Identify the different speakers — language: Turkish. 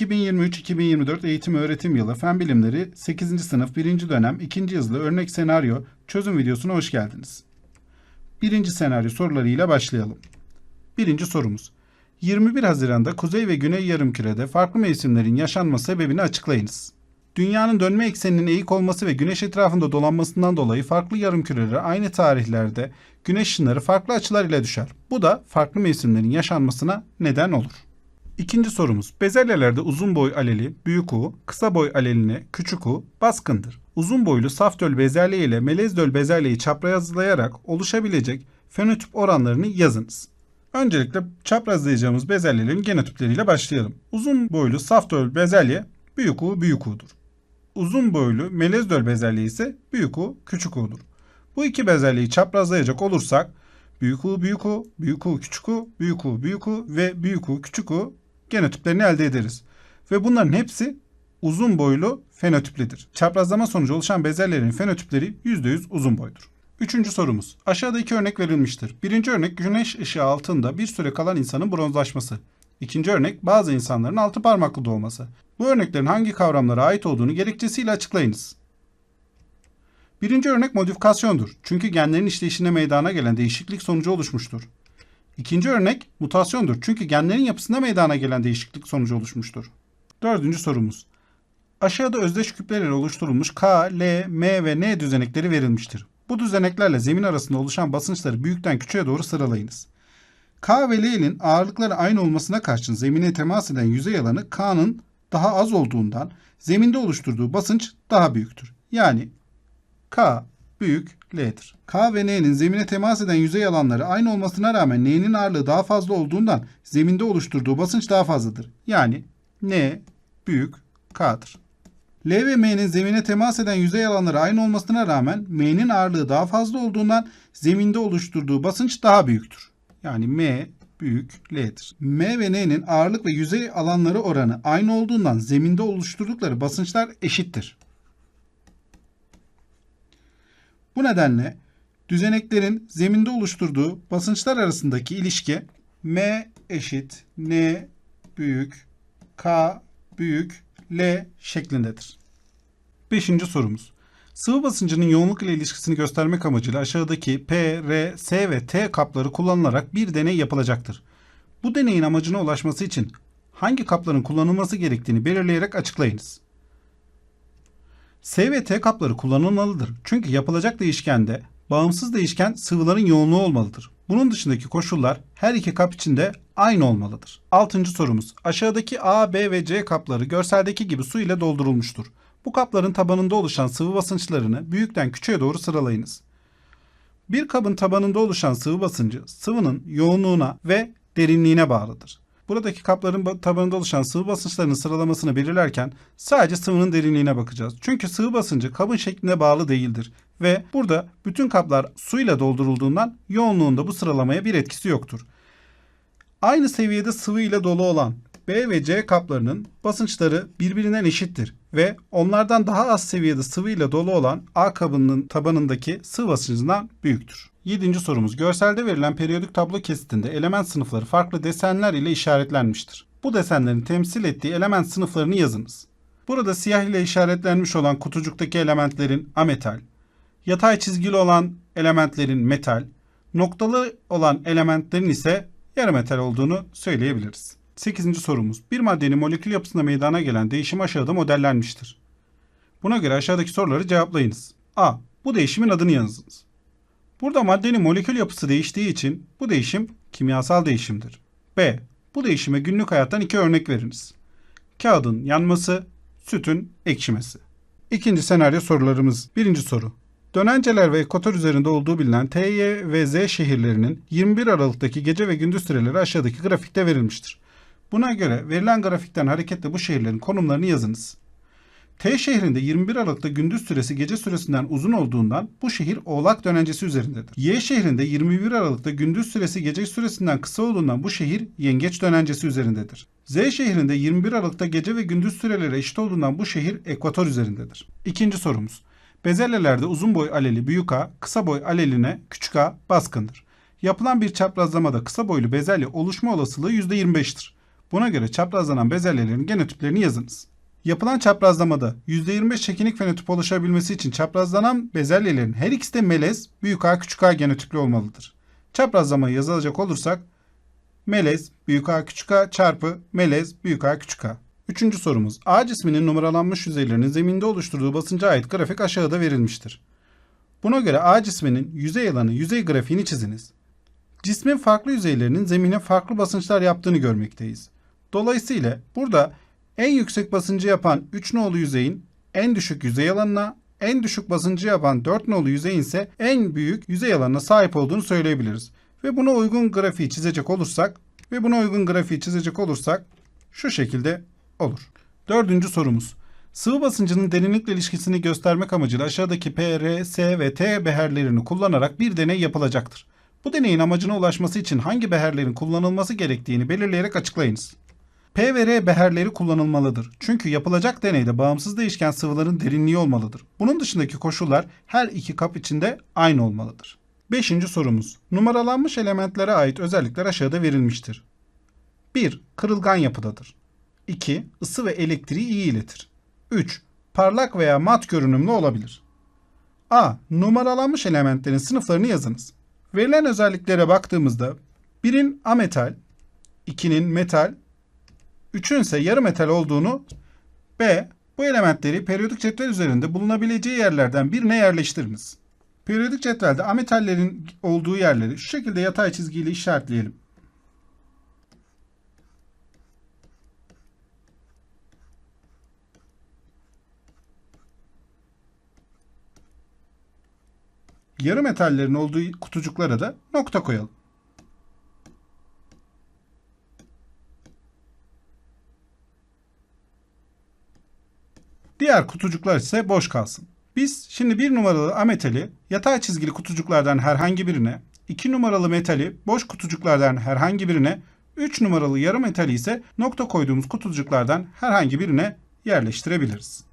Speaker 1: 2023-2024 eğitim öğretim yılı Fen Bilimleri 8. sınıf 1. dönem 2. yazılı örnek senaryo çözüm videosuna hoş geldiniz. Birinci senaryo sorularıyla başlayalım. Birinci sorumuz. 21 Haziran'da Kuzey ve Güney Yarımküre'de farklı mevsimlerin yaşanma sebebini açıklayınız. Dünyanın dönme ekseninin eğik olması ve güneş etrafında dolanmasından dolayı farklı yarımkürelere aynı tarihlerde güneş ışınları farklı açılar ile düşer. Bu da farklı mevsimlerin yaşanmasına neden olur. İkinci sorumuz. Bezelyelerde uzun boy aleli, büyük U, kısa boy aleline, küçük U baskındır. Uzun boylu saf döl bezelye ile melez döl bezelyeyi çaprazlayarak oluşabilecek fenotip oranlarını yazınız. Öncelikle çaprazlayacağımız bezelyelerin genotipleriyle başlayalım. Uzun boylu saf döl bezelye büyük U büyük U'dur. Uzun boylu melez döl bezelye ise büyük U küçük U'dur. Bu iki bezelyeyi çaprazlayacak olursak büyük U büyük U, büyük U küçük U, büyük U büyük U ve büyük U küçük U genotiplerini elde ederiz. Ve bunların hepsi uzun boylu fenotiplidir. Çaprazlama sonucu oluşan bezelyelerin fenotipleri %100 uzun boydur. Üçüncü sorumuz. Aşağıda iki örnek verilmiştir. Birinci örnek güneş ışığı altında bir süre kalan insanın bronzlaşması. İkinci örnek bazı insanların altı parmaklı doğması. Bu örneklerin hangi kavramlara ait olduğunu gerekçesiyle açıklayınız. Birinci örnek modifikasyondur. Çünkü genlerin işleyişinde meydana gelen değişiklik sonucu oluşmuştur. İkinci örnek mutasyondur. Çünkü genlerin yapısında meydana gelen değişiklik sonucu oluşmuştur. Dördüncü sorumuz. Aşağıda özdeş küplerle oluşturulmuş K, L, M ve N düzenekleri verilmiştir. Bu düzeneklerle zemin arasında oluşan basınçları büyükten küçüğe doğru sıralayınız. K ve L'nin ağırlıkları aynı olmasına karşın zemine temas eden yüzey alanı K'nın daha az olduğundan zeminde oluşturduğu basınç daha büyüktür. Yani K büyük L'dir. K ve N'nin zemine temas eden yüzey alanları aynı olmasına rağmen N'nin ağırlığı daha fazla olduğundan zeminde oluşturduğu basınç daha fazladır. Yani N büyük K'dır. L ve M'nin zemine temas eden yüzey alanları aynı olmasına rağmen M'nin ağırlığı daha fazla olduğundan zeminde oluşturduğu basınç daha büyüktür. Yani M büyük L'dir. M ve N'nin ağırlık ve yüzey alanları oranı aynı olduğundan zeminde oluşturdukları basınçlar eşittir. Bu nedenle düzeneklerin zeminde oluşturduğu basınçlar arasındaki ilişki M eşit N büyük K büyük L şeklindedir. Beşinci sorumuz. Sıvı basıncının yoğunluk ile ilişkisini göstermek amacıyla aşağıdaki P, R, S ve T kapları kullanılarak bir deney yapılacaktır. Bu deneyin amacına ulaşması için hangi kapların kullanılması gerektiğini belirleyerek açıklayınız. S ve T kapları kullanılmalıdır. Çünkü yapılacak değişkende bağımsız değişken sıvıların yoğunluğu olmalıdır. Bunun dışındaki koşullar her iki kap içinde aynı olmalıdır. Altıncı sorumuz. Aşağıdaki A, B ve C kapları görseldeki gibi su ile doldurulmuştur. Bu kapların tabanında oluşan sıvı basınçlarını büyükten küçüğe doğru sıralayınız. Bir kabın tabanında oluşan sıvı basıncı sıvının yoğunluğuna ve derinliğine bağlıdır. Buradaki kapların tabanında oluşan sıvı basınçlarının sıralamasını belirlerken sadece sıvının derinliğine bakacağız. Çünkü sıvı basıncı kabın şekline bağlı değildir ve burada bütün kaplar suyla doldurulduğundan yoğunluğunda bu sıralamaya bir etkisi yoktur. Aynı seviyede sıvı ile dolu olan B ve C kaplarının basınçları birbirinden eşittir ve onlardan daha az seviyede sıvı ile dolu olan A kabının tabanındaki sıvı basıncından büyüktür. Yedinci sorumuz. Görselde verilen periyodik tablo kesitinde element sınıfları farklı desenler ile işaretlenmiştir. Bu desenlerin temsil ettiği element sınıflarını yazınız. Burada siyah ile işaretlenmiş olan kutucuktaki elementlerin ametal, yatay çizgili olan elementlerin metal, noktalı olan elementlerin ise yarı metal olduğunu söyleyebiliriz. 8. sorumuz. Bir maddenin molekül yapısında meydana gelen değişim aşağıda modellenmiştir. Buna göre aşağıdaki soruları cevaplayınız. A. Bu değişimin adını yazınız. Burada maddenin molekül yapısı değiştiği için bu değişim kimyasal değişimdir. B. Bu değişime günlük hayattan iki örnek veriniz. Kağıdın yanması, sütün ekşimesi. İkinci senaryo sorularımız. Birinci soru. Dönenceler ve ekvator üzerinde olduğu bilinen T, Y ve Z şehirlerinin 21 Aralık'taki gece ve gündüz süreleri aşağıdaki grafikte verilmiştir. Buna göre verilen grafikten hareketle bu şehirlerin konumlarını yazınız. T şehrinde 21 Aralık'ta gündüz süresi gece süresinden uzun olduğundan bu şehir oğlak dönencesi üzerindedir. Y şehrinde 21 Aralık'ta gündüz süresi gece süresinden kısa olduğundan bu şehir yengeç dönencesi üzerindedir. Z şehrinde 21 Aralık'ta gece ve gündüz süreleri eşit olduğundan bu şehir ekvator üzerindedir. İkinci sorumuz. Bezelyelerde uzun boy aleli büyük A, kısa boy aleline küçük a baskındır. Yapılan bir çaprazlamada kısa boylu bezelye oluşma olasılığı %25'tir. Buna göre çaprazlanan bezelyelerin genotiplerini yazınız. Yapılan çaprazlamada %25 çekinik fenotip oluşabilmesi için çaprazlanan bezelyelerin her ikisi de melez, büyük A küçük A genotipli olmalıdır. Çaprazlamayı yazılacak olursak melez büyük A küçük A çarpı melez büyük A küçük A. Üçüncü sorumuz. A cisminin numaralanmış yüzeylerinin zeminde oluşturduğu basınca ait grafik aşağıda verilmiştir. Buna göre A cisminin yüzey alanı yüzey grafiğini çiziniz. Cismin farklı yüzeylerinin zemine farklı basınçlar yaptığını görmekteyiz. Dolayısıyla burada en yüksek basıncı yapan 3 nolu yüzeyin en düşük yüzey alanına, en düşük basıncı yapan 4 nolu yüzeyin ise en büyük yüzey alanına sahip olduğunu söyleyebiliriz. Ve buna uygun grafiği çizecek olursak ve buna uygun grafiği çizecek olursak şu şekilde olur. Dördüncü sorumuz. Sıvı basıncının derinlikle ilişkisini göstermek amacıyla aşağıdaki P, R, S ve T beherlerini kullanarak bir deney yapılacaktır. Bu deneyin amacına ulaşması için hangi beherlerin kullanılması gerektiğini belirleyerek açıklayınız. P ve R beherleri kullanılmalıdır. Çünkü yapılacak deneyde bağımsız değişken sıvıların derinliği olmalıdır. Bunun dışındaki koşullar her iki kap içinde aynı olmalıdır. Beşinci sorumuz. Numaralanmış elementlere ait özellikler aşağıda verilmiştir. 1. Kırılgan yapıdadır. 2. Isı ve elektriği iyi iletir. 3. Parlak veya mat görünümlü olabilir. A. Numaralanmış elementlerin sınıflarını yazınız. Verilen özelliklere baktığımızda 1'in ametal, 2'nin metal, 3'ün ise yarı metal olduğunu B. Bu elementleri periyodik cetvel üzerinde bulunabileceği yerlerden birine yerleştiriniz. Periyodik cetvelde ametallerin olduğu yerleri şu şekilde yatay çizgiyle işaretleyelim. Yarı metallerin olduğu kutucuklara da nokta koyalım. Diğer kutucuklar ise boş kalsın. Biz şimdi bir numaralı ametali yatay çizgili kutucuklardan herhangi birine, 2 numaralı metali boş kutucuklardan herhangi birine, 3 numaralı yarı metali ise nokta koyduğumuz kutucuklardan herhangi birine yerleştirebiliriz.